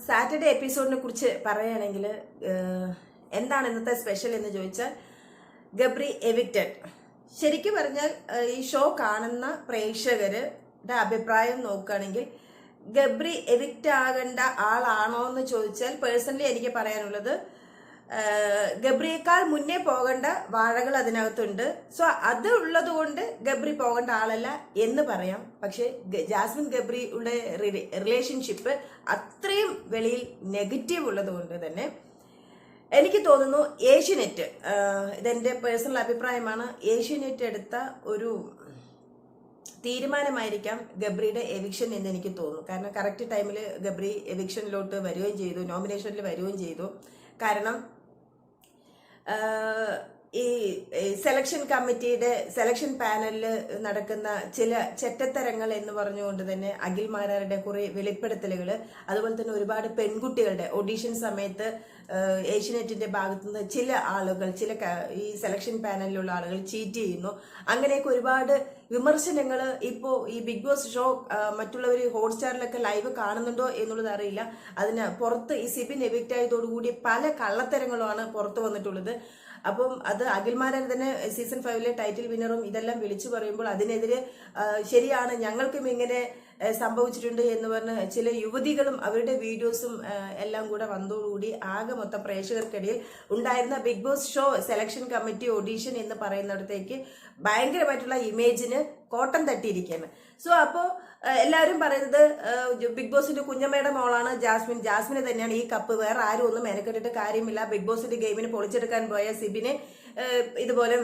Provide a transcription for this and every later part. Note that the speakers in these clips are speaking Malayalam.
സാറ്റർഡേ എപ്പിസോഡിനെ കുറിച്ച് പറയുകയാണെങ്കിൽ എന്താണ് ഇന്നത്തെ സ്പെഷ്യൽ എന്ന് ചോദിച്ചാൽ ഗബ്രി എവിക്റ്റഡ് ശരിക്കും പറഞ്ഞാൽ ഈ ഷോ കാണുന്ന പ്രേക്ഷകരുടെ അഭിപ്രായം നോക്കുകയാണെങ്കിൽ ഗബ്രി എവിക്റ്റ് ആകേണ്ട ആളാണോ എന്ന് ചോദിച്ചാൽ പേഴ്സണലി എനിക്ക് പറയാനുള്ളത് ഗബ്രിയേക്കാൾ മുന്നേ പോകേണ്ട വാഴകൾ അതിനകത്തുണ്ട്. സോ അത് ഉള്ളത് കൊണ്ട് ഗബ്രി പോകേണ്ട ആളല്ല എന്ന് പറയാം. പക്ഷേ ജാസ്മിൻ ഗബ്രിയുടെ റിലേഷൻഷിപ്പ് അത്രയും വെളിയിൽ നെഗറ്റീവ് ഉള്ളത് കൊണ്ട് തന്നെ എനിക്ക് തോന്നുന്നു ഏഷ്യനെറ്റ് ഇതെന്റെ പേഴ്സണൽ അഭിപ്രായമാണ്. ഏഷ്യനെറ്റ് എടുത്ത ഒരു തീരുമാനമായിരിക്കാം ഗബ്രിയുടെ എവിക്ഷൻ എന്ന് എനിക്ക് തോന്നുന്നു. കാരണം കറക്റ്റ് ടൈമിൽ ഗബ്രി എവിക്ഷനിലോട്ട് വരികയും ചെയ്തു നോമിനേഷനിൽ വരികയും ചെയ്തു. കാരണം ഈ സെലക്ഷൻ കമ്മിറ്റിയുടെ സെലക്ഷൻ പാനലിൽ നടക്കുന്ന ചില ചെറ്റത്തരങ്ങൾ എന്ന് പറഞ്ഞുകൊണ്ട് തന്നെ അഖിൽ മാരാരുടെ കുറെ വെളിപ്പെടുത്തലുകൾ അതുപോലെ തന്നെ ഒരുപാട് പെൺകുട്ടികളുടെ ഓഡീഷൻ സമയത്ത് ഏഷ്യനെറ്റിന്റെ ഭാഗത്തു നിന്ന് ചില ആളുകൾ ചില ഈ സെലക്ഷൻ പാനലിലുള്ള ആളുകൾ ചീറ്റ് ചെയ്യുന്നു. അങ്ങനെയൊക്കെ ഒരുപാട് വിമർശനങ്ങൾ ഇപ്പോൾ ഈ ബിഗ് ബോസ് ഷോ മറ്റുള്ളവർ ഹോട്ട്സ്റ്റാറിലൊക്കെ ലൈവ് കാണുന്നുണ്ടോ എന്നുള്ളത് അറിയില്ല. അതിന് പുറത്ത് ഈ സിബിൻ എവിക്റ്റ് ആയതോടുകൂടി പല കള്ളത്തരങ്ങളുമാണ് പുറത്ത് വന്നിട്ടുള്ളത്. അപ്പം അത് അഖിൽമാരൻ തന്നെ സീസൺ ഫൈവിലെ ടൈറ്റിൽ വിന്നറും ഇതെല്ലാം വിളിച്ചു പറയുമ്പോൾ അതിനെതിരെ ശരിയാണ് ഞങ്ങൾക്കും ഇങ്ങനെ സംഭവിച്ചിട്ടുണ്ട് എന്ന് പറഞ്ഞ് ചില യുവതികളും അവരുടെ വീഡിയോസും എല്ലാം കൂടെ വന്നതോടുകൂടി ആകെ മൊത്തം പ്രേക്ഷകർക്കിടയിൽ ഉണ്ടായിരുന്ന Bigg Boss show selection committee audition എന്ന് പറയുന്നിടത്തേക്ക് ഭയങ്കരമായിട്ടുള്ള ഇമേജിന് കോട്ടം തട്ടിയിരിക്കുകയാണ്. സോ അപ്പോൾ എല്ലാവരും പറയുന്നത് ബിഗ് ബോസിന്റെ കുഞ്ഞമ്മയുടെ മോളാണ് ജാസ്മിൻ. ജാസ്മിനെ തന്നെയാണ് ഈ കപ്പ്. വേറെ ആരും ഒന്നും മെനക്കെട്ടിട്ട് കാര്യമില്ല. ബിഗ് ബോസിന്റെ ഗെയിമിന് പൊളിച്ചെടുക്കാൻ പോയ സിബിനെ ഇതുപോലെ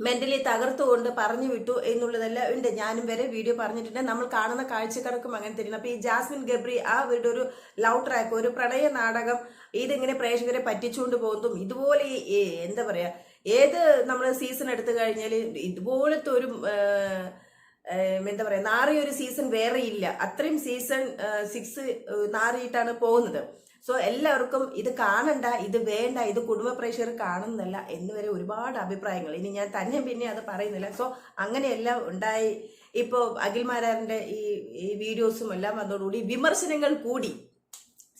മെന്റലി തകർത്തുകൊണ്ട് പറഞ്ഞു വിട്ടു എന്നുള്ളതല്ല. ഉണ്ട് ഞാനും വരെ വീഡിയോ പറഞ്ഞിട്ടുണ്ട്. നമ്മൾ കാണുന്ന കാഴ്ചക്കാർക്കും അങ്ങനെ തരുന്നു അപ്പൊ ഈ ജാസ്മിൻ ഗബ്രി ആ വീട് ഒരു ലവ് ട്രാക്ക് ഒരു പ്രണയ നാടകം ഇതിങ്ങനെ പ്രേക്ഷകരെ പറ്റിച്ചുകൊണ്ട് പോകുന്നതും ഇതുപോലെ എന്താ പറയാ ഏത് നമ്മൾ സീസൺ എടുത്തു കഴിഞ്ഞാൽ ഇതുപോലത്തെ ഒരു എന്താ പറയാ നാറിയ ഒരു സീസൺ വേറെ ഇല്ല. അത്രയും സീസൺ സിക്സ് നാറിയിട്ടാണ് പോകുന്നത്. സോ എല്ലാവർക്കും ഇത് കാണണ്ട ഇത് വേണ്ട ഇത് കുടുംബ പ്രേക്ഷകർ കാണുന്നല്ല എന്ന് വരെ ഒരുപാട് അഭിപ്രായങ്ങൾ. ഇനി ഞാൻ തന്നെ പിന്നെ അത് പറയുന്നില്ല. സോ അങ്ങനെയെല്ലാം ഉണ്ടായി. ഇപ്പോൾ അഖിൽമാരാറിന്റെ ഈ ഈ വീഡിയോസും എല്ലാം വന്നതോടുകൂടി വിമർശനങ്ങൾ കൂടി.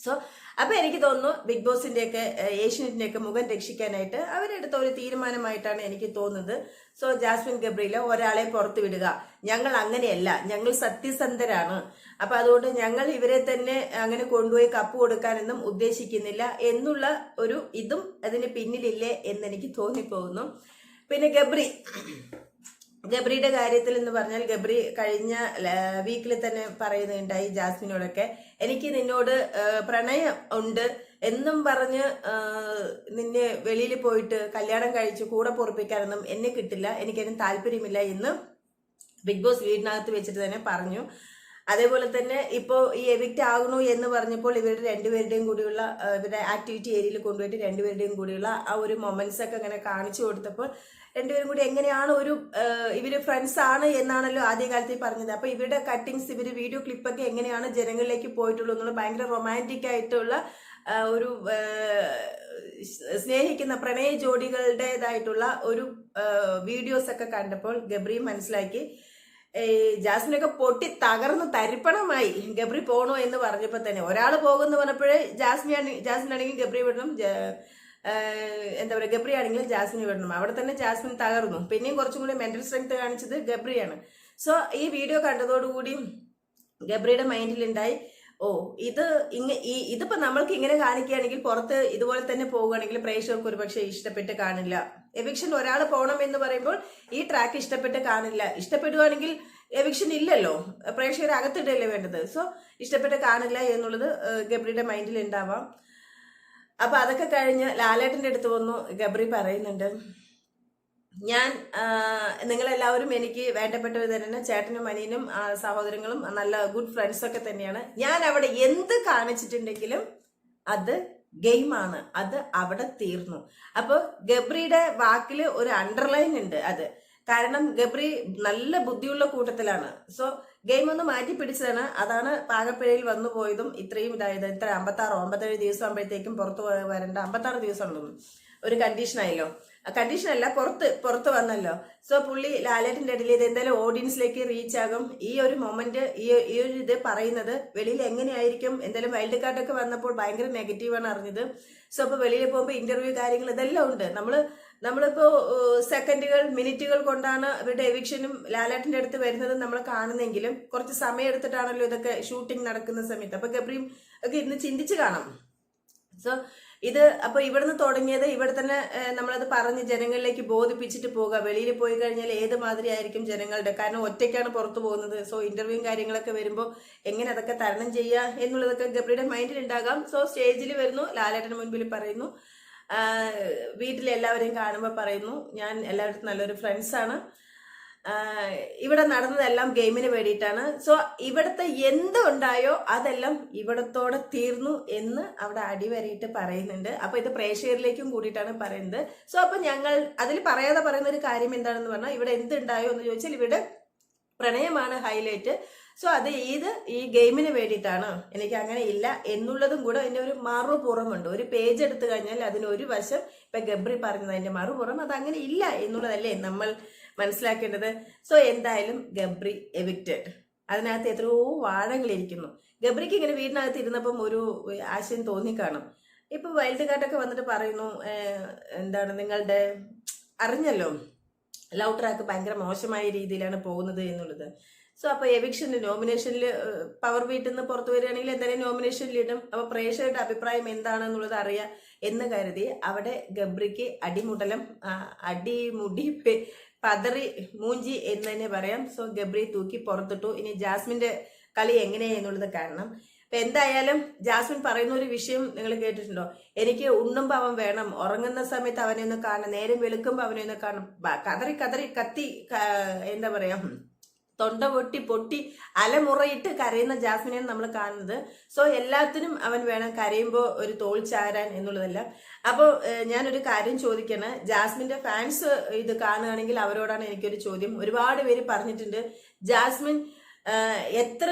സോ അപ്പൊ എനിക്ക് തോന്നുന്നു ബിഗ് ബോസിന്റെ ഒക്കെ ഏഷ്യനെറ്റിന്റെ ഒക്കെ മുഖം രക്ഷിക്കാനായിട്ട് അവരെടുത്ത ഒരു തീരുമാനമായിട്ടാണ് എനിക്ക് തോന്നുന്നത്. സോ ജാസ്മിൻ ഗബ്രിയില ഒരാളെ പുറത്തു വിടുക. ഞങ്ങൾ അങ്ങനെയല്ല. ഞങ്ങൾ സത്യസന്ധരാണ്. അപ്പൊ അതുകൊണ്ട് ഞങ്ങൾ ഇവരെ തന്നെ അങ്ങനെ കൊണ്ടുപോയി കപ്പ് കൊടുക്കാനൊന്നും ഉദ്ദേശിക്കുന്നില്ല എന്നുള്ള ഒരു ഇതും അതിന് പിന്നിലില്ലേ എന്ന് എനിക്ക് തോന്നിപ്പോകുന്നു. പിന്നെ ഗബ്രി ഗബ്രിയുടെ കാര്യത്തിൽ എന്ന് പറഞ്ഞാൽ ഗബ്രി കഴിഞ്ഞ വീക്കിൽ തന്നെ പറയുന്നുണ്ടായി ജാസ്മിനോടൊക്കെ എനിക്ക് നിന്നോട് പ്രണയം ഉണ്ട് എന്നും പറഞ്ഞ് നിന്നെ വെളിയിൽ പോയിട്ട് കല്യാണം കഴിച്ച് കൂടെ പൊറപ്പിക്കാനൊന്നും എന്നെ കിട്ടില്ല എനിക്കതിന് താല്പര്യമില്ല എന്ന് ബിഗ് ബോസ് വീടിനകത്ത് വെച്ചിട്ട് തന്നെ പറഞ്ഞു. അതേപോലെ തന്നെ ഇപ്പോൾ ഈ എവിക്റ്റ് ആകണു എന്ന് പറഞ്ഞപ്പോൾ ഇവരുടെ രണ്ടുപേരുടെയും കൂടിയുള്ള ഇവരുടെ ആക്ടിവിറ്റി ഏരിയയിൽ കൊണ്ടുപോയിട്ട് രണ്ടുപേരുടെയും കൂടിയുള്ള ആ ഒരു മൊമെന്റ്സ് ഒക്കെ അങ്ങനെ കാണിച്ചു കൊടുത്തപ്പോൾ രണ്ടുപേരും കൂടി എങ്ങനെയാണ് ഒരു ഇവർ ഫ്രണ്ട്സ് ആണ് എന്നാണല്ലോ ആദ്യകാലത്തിൽ പറഞ്ഞത്. അപ്പൊ ഇവരുടെ കട്ടിങ്സ് ഇവർ വീഡിയോ ക്ലിപ്പൊക്കെ എങ്ങനെയാണ് ജനങ്ങളിലേക്ക് പോയിട്ടുള്ളൂ എന്നുള്ള ഭയങ്കര റൊമാന്റിക് ആയിട്ടുള്ള ഒരു സ്നേഹിക്കുന്ന പ്രണയ ജോഡികളുടേതായിട്ടുള്ള ഒരു വീഡിയോസ് ഒക്കെ കണ്ടപ്പോൾ ഗബ്രി മനസ്സിലാക്കി ജാസ്മിനൊക്കെ പൊട്ടി തകർന്ന് തരിപ്പണമായി. ഗബ്രി പോണോ എന്ന് പറഞ്ഞപ്പോൾ തന്നെ. ഒരാൾ പോകുന്നു പറഞ്ഞപ്പോഴേ ജാസ്മി ജാസ്മിൻ ആണെങ്കിൽ ഗബ്രി വിടണം. എന്താ പറയുക ഗബ്രി ആണെങ്കിൽ ജാസ്മിന് വിടണം. അവിടെ തന്നെ ജാസ്മിൻ തകർന്നു. പിന്നെയും കുറച്ചും കൂടി മെന്റൽ സ്ട്രെങ്ത് കാണിച്ചത് ഗബ്രിയാണ്. സോ ഈ വീഡിയോ കണ്ടതോടുകൂടി ഗബ്രിയുടെ മൈൻഡിലുണ്ടായി ഓ ഇത് ഇങ്ങ ഈ ഇതിപ്പോ നമ്മൾക്ക് ഇങ്ങനെ കാണിക്കുകയാണെങ്കിൽ പുറത്ത് ഇതുപോലെ തന്നെ പോവുകയാണെങ്കിൽ പ്രേക്ഷകർക്ക് ഒരുപക്ഷെ ഇഷ്ടപ്പെട്ട് കാണില്ല. എവിക്ഷൻ ഒരാൾ പോകണം എന്ന് പറയുമ്പോൾ ഈ ട്രാക്ക് ഇഷ്ടപ്പെട്ട് കാണില്ല. ഇഷ്ടപ്പെടുകയാണെങ്കിൽ എവിക്ഷൻ ഇല്ലല്ലോ. പ്രേക്ഷകരെ അകത്തിടല്ലേ വേണ്ടത്. സോ ഇഷ്ടപ്പെട്ട് കാണില്ല എന്നുള്ളത് ഗബ്രിയുടെ മൈൻഡിൽ ഉണ്ടാവാം അപ്പൊ അതൊക്കെ കഴിഞ്ഞ് ലാലേട്ടന്റെ അടുത്ത് വന്നു. ഗബ്രി പറയുന്നുണ്ട് ഞാൻ നിങ്ങളെല്ലാവരും എനിക്ക് വേണ്ടപ്പെട്ടവർ തന്നെ ചേട്ടനും അനിയനും സഹോദരങ്ങളും നല്ല ഗുഡ് ഫ്രണ്ട്സ് ഒക്കെ തന്നെയാണ്. ഞാൻ അവിടെ എന്ത് കാണിച്ചിട്ടുണ്ടെങ്കിലും അത് ഗെയിമാണ് അത് അവിടെ തീർന്നു. അപ്പോൾ ഗബ്രിയുടെ വാക്കിൽ ഒരു അണ്ടർലൈൻ ഉണ്ട് അത്. കാരണം ഗബ്രി നല്ല ബുദ്ധിയുള്ള കൂട്ടത്തിലാണ്. സോ ഗെയിം ഒന്ന് മാറ്റി പിടിച്ചതാണ്. അതാണ് പാകപ്പിഴയിൽ വന്നു പോയതും ഇത്രയും ഇതായത്. ഇത്ര അമ്പത്താറോ അമ്പത്തേഴ് ദിവസം ആകുമ്പോഴത്തേക്കും പുറത്തു വരേണ്ട അമ്പത്താറ് ദിവസം ഉണ്ടെന്നും. ഒരു കണ്ടീഷൻ ആയല്ലോ. കണ്ടീഷൻ അല്ല പുറത്ത് പുറത്ത് വന്നല്ലോ. സോ പുള്ളി ലാലേട്ടിന്റെ ഇടയിൽ ഇത് എന്തായാലും ഓഡിയൻസിലേക്ക് റീച്ച് ആകും. ഈ ഒരു മൊമെന്റ് ഈ ഈ ഒരു ഇത് പറയുന്നത് വെളിയിൽ എങ്ങനെയായിരിക്കും? എന്തായാലും വൈൽഡ് കാർഡൊക്കെ വന്നപ്പോൾ ഭയങ്കര നെഗറ്റീവാണ് അറിഞ്ഞത്. സോ അപ്പൊ വെളിയിൽ പോകുമ്പോൾ ഇന്റർവ്യൂ കാര്യങ്ങൾ ഇതെല്ലാം ഉണ്ട്. നമ്മൾ നമ്മളിപ്പോ സെക്കൻഡുകൾ മിനിറ്റുകൾ കൊണ്ടാണ് അവരുടെ എവിക്ഷനും ലാലേട്ടന്റെ അടുത്ത് വരുന്നത് നമ്മൾ കാണുന്നെങ്കിലും കുറച്ച് സമയം എടുത്തിട്ടാണല്ലോ ഇതൊക്കെ ഷൂട്ടിംഗ് നടക്കുന്ന സമയത്ത്. അപ്പൊ ഗബ്രീം ഒക്കെ ഇന്ന് ചിന്തിച്ച് കാണാം. സോ ഇത് അപ്പൊ ഇവിടുന്ന് തുടങ്ങിയത് ഇവിടെ തന്നെ നമ്മളത് പറഞ്ഞ് ജനങ്ങളിലേക്ക് ബോധിപ്പിച്ചിട്ട് പോകുക വെളിയിൽ പോയി കഴിഞ്ഞാൽ ഏത് മാതിരി ആയിരിക്കും ജനങ്ങളുടെ? കാരണം ഒറ്റയ്ക്കാണ് പുറത്തു പോകുന്നത്. സോ ഇന്റർവ്യൂവും കാര്യങ്ങളൊക്കെ വരുമ്പോൾ എങ്ങനെ അതൊക്കെ തരണം ചെയ്യുക എന്നുള്ളതൊക്കെ ഗബ്രിയുടെ മൈൻഡിൽ ഉണ്ടാകാം. സോ സ്റ്റേജിൽ വരുന്നു. ലാലേട്ടന് മുൻപിൽ പറയുന്നു. വീട്ടിലെല്ലാവരെയും കാണുമ്പോൾ പറയുന്നു. ഞാൻ എല്ലാവരും നല്ലൊരു ഫ്രണ്ട്സാണ് ഇവിടെ നടന്നതെല്ലാം ഗെയിമിന് വേണ്ടിയിട്ടാണ്. സോ ഇവിടുത്തെ എന്ത് ഉണ്ടായോ അതെല്ലാം ഇവിടത്തോടെ തീർന്നു എന്ന് അവിടെ അടിവരയിട്ട് പറയുന്നുണ്ട്. അപ്പൊ ഇത് പ്രേക്ഷകരിലേക്കും കൂടിയിട്ടാണ് പറയുന്നത്. സോ അപ്പൊ ഞങ്ങൾ അതിൽ പറയാതെ പറയുന്ന ഒരു കാര്യം എന്താണെന്ന് പറഞ്ഞാൽ ഇവിടെ എന്തുണ്ടായോ എന്ന് ചോദിച്ചാൽ ഇവിടെ പ്രണയമാണ് ഹൈലൈറ്റ്. സോ അത് ഇത് ഈ ഗെയിമിന് വേണ്ടിയിട്ടാണ്. എനിക്ക് അങ്ങനെ ഇല്ല എന്നുള്ളതും കൂടെ അതിന്റെ ഒരു മറുപുറമുണ്ട്. ഒരു പേജ് എടുത്തു കഴിഞ്ഞാൽ അതിന് ഒരു വശം ഇപ്പൊ ഗബ്രി പറഞ്ഞത് അതിന്റെ മറുപുറം. അത് അങ്ങനെ ഇല്ല എന്നുള്ളതല്ലേ നമ്മൾ മനസ്സിലാക്കേണ്ടത്. സോ എന്തായാലും ഗബ്രി എവിക്റ്റഡ്. അതിനകത്ത് എത്രയോ വാഴകളിരിക്കുന്നു ഗബ്രിക്ക് ഇങ്ങനെ വീടിനകത്ത് ഇരുന്നപ്പം ഒരു ആശയം തോന്നിക്കാണും. ഇപ്പൊ വൈൽഡ് കാർഡൊക്കെ വന്നിട്ട് പറയുന്നു എന്താണ് നിങ്ങളുടെ അറിഞ്ഞല്ലോ? ലവ് ട്രാക്ക് ഭയങ്കര മോശമായ രീതിയിലാണ് പോകുന്നത് എന്നുള്ളത്. സോ അപ്പൊ എവിക്ഷന്റെ നോമിനേഷനിൽ പവർ വീട്ടിൽ നിന്ന് പുറത്തു വരികയാണെങ്കിൽ എന്തായാലും നോമിനേഷനിൽ ഇടും. അപ്പൊ പ്രേക്ഷകരുടെ അഭിപ്രായം എന്താണെന്നുള്ളത് അറിയാം എന്ന് കരുതി അവിടെ ഗബ്രിക്ക് അടിമുടലം അടിമുടി പതറി മൂഞ്ചി എന്ന് തന്നെ പറയാം. സോ ഗബ്രി തൂക്കി പുറത്തിട്ടു. ഇനി ജാസ്മിന്റെ കളി എങ്ങനെയെന്നുള്ളത് കാണണം. അപ്പൊ എന്തായാലും ജാസ്മിൻ പറയുന്ന ഒരു വിഷയം നിങ്ങൾ കേട്ടിട്ടുണ്ടോ? എനിക്ക് ഉണ്ണുമ്പോ അവൻ വേണം. ഉറങ്ങുന്ന സമയത്ത് അവനെ ഒന്ന് കാണണം. നേരം വെളുക്കുമ്പോ അവനെ ഒന്ന് കാണണം. കതറി കതറി കത്തി എന്താ പറയാ തൊണ്ട പൊട്ടി പൊട്ടി അലമുറയിട്ട് കരയുന്ന ജാസ്മിനെയാണ് നമ്മൾ കാണുന്നത്. സോ എല്ലാത്തിനും അവൻ വേണം കരയുമ്പോൾ ഒരു തോൾ ചാരാൻ എന്നുള്ളതല്ല. അപ്പോൾ ഞാനൊരു കാര്യം ചോദിക്കണം. ജാസ്മിന്റെ ഫാൻസ് ഇത് കാണുകയാണെങ്കിൽ അവരോടാണ് എനിക്കൊരു ചോദ്യം. ഒരുപാട് പേര് പറഞ്ഞിട്ടുണ്ട് ജാസ്മിൻ എത്ര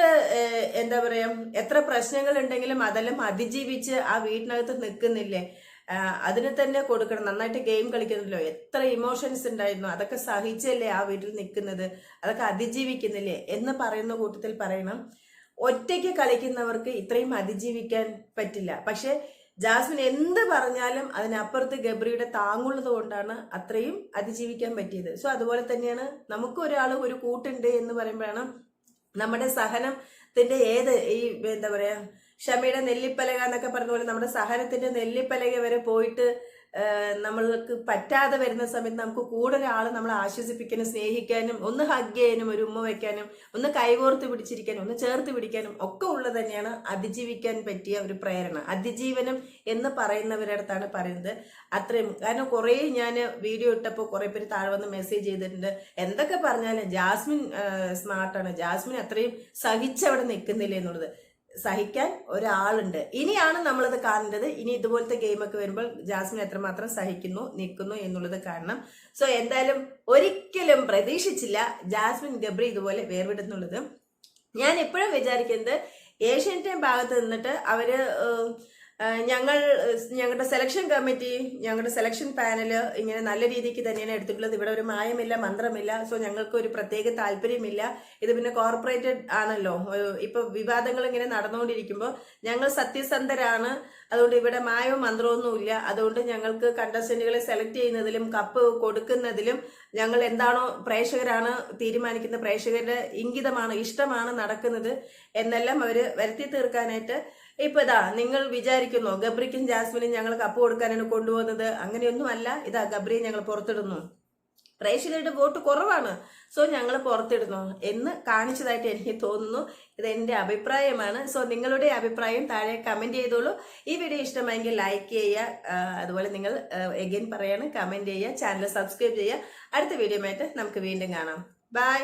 എന്താ പറയാ എത്ര പ്രശ്നങ്ങൾ ഉണ്ടെങ്കിലും അതെല്ലാം അതിജീവിച്ച് ആ വീട്ടിനകത്ത് നിൽക്കുന്നില്ലേ? അതിന് തന്നെ കൊടുക്കണം. നന്നായിട്ട് ഗെയിം കളിക്കുന്നല്ലോ എത്ര ഇമോഷൻസ് ഉണ്ടായിരുന്നു. അതൊക്കെ സഹിച്ചല്ലേ ആ വീട്ടിൽ നിൽക്കുന്നത്. അതൊക്കെ അതിജീവിക്കുന്നില്ലേ എന്ന് പറയുന്ന കൂട്ടത്തിൽ പറയണം. ഒറ്റയ്ക്ക് കളിക്കുന്നവർക്ക് ഇത്രയും അതിജീവിക്കാൻ പറ്റില്ല. പക്ഷെ ജാസ്മിൻ എന്ത് പറഞ്ഞാലും അതിനപ്പുറത്ത് ഗബ്രിയുടെ താങ്ങുള്ളത് കൊണ്ടാണ് അത്രയും അതിജീവിക്കാൻ പറ്റിയത്. സോ അതുപോലെ തന്നെയാണ് നമുക്ക് ഒരാൾ ഒരു കൂട്ടുണ്ട് എന്ന് പറയുമ്പോഴാണ് നമ്മുടെ സഹനത്തിന്റെ ഏത് ഈ എന്താ പറയാ ക്ഷമയുടെ നെല്ലിപ്പലക എന്നൊക്കെ പറഞ്ഞ പോലെ നമ്മുടെ സഹനത്തിന്റെ നെല്ലിപ്പലക വരെ പോയിട്ട് നമ്മൾക്ക് പറ്റാതെ വരുന്ന സമയത്ത് നമുക്ക് കൂടെ ഒരാൾ നമ്മളെ ആശ്വസിപ്പിക്കാനും സ്നേഹിക്കാനും ഒന്ന് ഹഗ് ചെയ്യാനും ഒരു ഉമ്മ വയ്ക്കാനും ഒന്ന് കൈകോർത്ത് പിടിച്ചിരിക്കാനും ഒന്ന് ചേർത്ത് പിടിക്കാനും ഒക്കെ ഉള്ളത് തന്നെയാണ് അതിജീവിക്കാൻ പറ്റിയ ഒരു പ്രേരണ. അതിജീവനം എന്ന് പറയുന്നവരുടെ അടുത്താണ് പറയുന്നത്. അത്രയും. കാരണം കുറേ ഞാൻ വീഡിയോ ഇട്ടപ്പോൾ കുറേ പേര് താഴെ വന്ന് മെസ്സേജ് ചെയ്തിട്ടുണ്ട്. എന്തൊക്കെ പറഞ്ഞാലും ജാസ്മിൻ സ്മാർട്ടാണ് ജാസ്മിൻ അത്രയും സഹിച്ചവിടെ നിൽക്കുന്നില്ല എന്നുള്ളത്. സഹിക്കാൻ ഒരാളുണ്ട്. ഇനിയാണ് നമ്മളത് കാണേണ്ടത്. ഇനി ഇതുപോലത്തെ ഗെയിമൊക്കെ വരുമ്പോൾ ജാസ്മിൻ എത്രമാത്രം സഹിക്കുന്നു നിൽക്കുന്നു എന്നുള്ളത് കാരണം സോ എന്തായാലും ഒരിക്കലും പ്രതീക്ഷിച്ചില്ല ജാസ്മിൻ ഗബ്രി ഇതുപോലെ വേർവിടുന്നുള്ളത് ഞാൻ എപ്പോഴും വിചാരിക്കുന്നത് ഏഷ്യൻ ടൈം ഭാഗത്ത് നിന്നിട്ട് അവർ ഞങ്ങൾ ഞങ്ങളുടെ സെലക്ഷൻ കമ്മിറ്റി ഞങ്ങളുടെ സെലക്ഷൻ പാനൽ ഇങ്ങനെ നല്ല രീതിക്ക് തന്നെയാണ് എടുത്തിട്ടുള്ളത്. ഇവിടെ ഒരു മായമില്ല മന്ത്രമില്ല. സോ ഞങ്ങൾക്ക് ഒരു പ്രത്യേക താല്പര്യമില്ല. ഇത് പിന്നെ കോർപ്പറേറ്റഡ് ആണല്ലോ. ഇപ്പൊ വിവാദങ്ങൾ ഇങ്ങനെ നടന്നുകൊണ്ടിരിക്കുമ്പോൾ ഞങ്ങൾ സത്യസന്ധരാണ്. അതുകൊണ്ട് ഇവിടെ മായവും മന്ത്രമൊന്നും ഇല്ല. അതുകൊണ്ട് ഞങ്ങൾക്ക് കണ്ടസ്റ്റന്റുകളെ സെലക്ട് ചെയ്യുന്നതിലും കപ്പ് കൊടുക്കുന്നതിലും ഞങ്ങൾ എന്താണോ പ്രേക്ഷകരാണ് തീരുമാനിക്കുന്ന പ്രേക്ഷകരുടെ ഇംഗിതമാണ് ഇഷ്ടമാണ് നടക്കുന്നത്. എന്നെല്ലാം അവർ വരുത്തി തീർക്കാനായിട്ട് ഇപ്പൊ ഇതാ നിങ്ങൾ വിചാരിക്കുന്നു ഗബ്രിക്കും ജാസ്മിനും ഞങ്ങൾ കപ്പ് കൊടുക്കാനാണ് കൊണ്ടുപോകുന്നത്. അങ്ങനെയൊന്നും അല്ല ഇതാ ഗബ്രിയെ ഞങ്ങൾ പുറത്തിടുന്നു. പ്രേക്ഷകരുടെ വോട്ട് കുറവാണ്. സോ ഞങ്ങൾ പുറത്തിടുന്നു എന്ന് കാണിച്ചതായിട്ട് എനിക്ക് തോന്നുന്നു. ഇത് എന്റെ അഭിപ്രായമാണ്. സോ നിങ്ങളുടെ അഭിപ്രായം താഴെ കമന്റ് ചെയ്തോളൂ. ഈ വീഡിയോ ഇഷ്ടമായെങ്കിൽ ലൈക്ക് ചെയ്യുക. അതുപോലെ നിങ്ങൾ എഗെയിൻ പറയാണ് കമന്റ് ചെയ്യുക ചാനൽ സബ്സ്ക്രൈബ് ചെയ്യുക. അടുത്ത വീഡിയോ നമുക്ക് വീണ്ടും കാണാം. ബൈ